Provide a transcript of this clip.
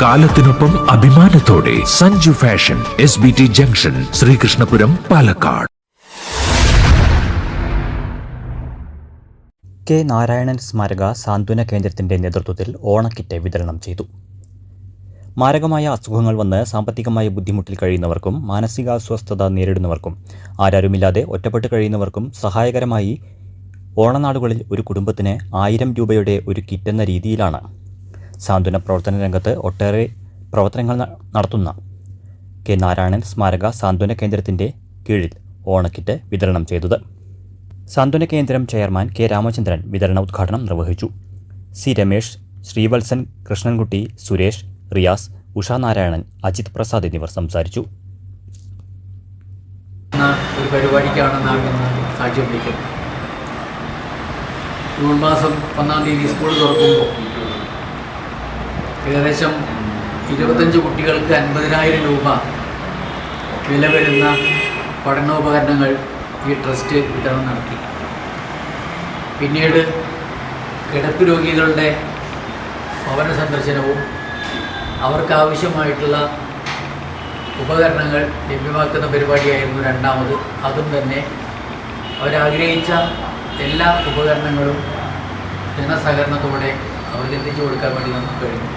കാലത്തിനൊപ്പം അഭിമാനത്തോടെ Sanju fashion S B T junction Sreekrishnapuram Palakkad. K Narayanan സ്മാരക സാന്ത്വന കേന്ദ്രത്തിന്റെ നേതൃത്വത്തിൽ ഓണക്കിറ്റ് വിതരണം ചെയ്തു. മാരകമായ അസുഖങ്ങൾ വന്ന് സാമ്പത്തികമായ ബുദ്ധിമുട്ടിൽ കഴിയുന്നവർക്കും മാനസികാസ്വസ്ഥത നേരിടുന്നവർക്കും ആരാരുമില്ലാതെ ഒറ്റപ്പെട്ട് കഴിയുന്നവർക്കും സഹായകരമായി ഓണനാടുകളിൽ ഒരു കുടുംബത്തിന് ആയിരം രൂപയുടെ ഒരു കിറ്റ് എന്ന രീതിയിലാണ് സാന്ത്വന പ്രവർത്തന രംഗത്ത് ഒട്ടേറെ പ്രവർത്തനങ്ങൾ നടത്തുന്ന കെ നാരായണൻ സ്മാരക സാന്ത്വന കേന്ദ്രത്തിന്റെ കീഴിൽ ഓണക്കിറ്റ് വിതരണം ചെയ്തത്. സാന്ത്വന കേന്ദ്രം ചെയർമാൻ കെ രാമചന്ദ്രൻ വിതരണ ഉദ്ഘാടനം നിർവഹിച്ചു. സി രമേഷ് ശ്രീവത്സൻ കൃഷ്ണൻകുട്ടി സുരേഷ് റിയാസ് ഉഷ നാരായണൻ അജിത് പ്രസാദ് എന്നിവർ സംസാരിച്ചു. ഒരു പരിപാടിക്കാണ് നാം സാക്ഷ്യം വഹിക്കുന്നത് ജൂൺ മാസം ഒന്നാം തീയതി സ്കൂൾ തുറക്കുമ്പോൾ ഏകദേശം ഇരുപത്തഞ്ച് കുട്ടികൾക്ക് അൻപതിനായിരം രൂപ വില വരുന്ന പഠനോപകരണങ്ങൾ ഈ ട്രസ്റ്റ് വിതരണം നടത്തി. പിന്നീട് കിടപ്പ് രോഗികളുടെ ഭവന സന്ദർശനവും അവർക്കാവശ്യമായിട്ടുള്ള ഉപകരണങ്ങൾ ലഭ്യമാക്കുന്ന പരിപാടിയായിരുന്നു രണ്ടാമത്. അതും തന്നെ അവരാഗ്രഹിച്ച എല്ലാ ഉപകരണങ്ങളും ജനസഹകരണത്തോടെ അവർക്ക് എത്തിച്ചു കൊടുക്കാൻ വേണ്ടി നമുക്ക് കഴിഞ്ഞു.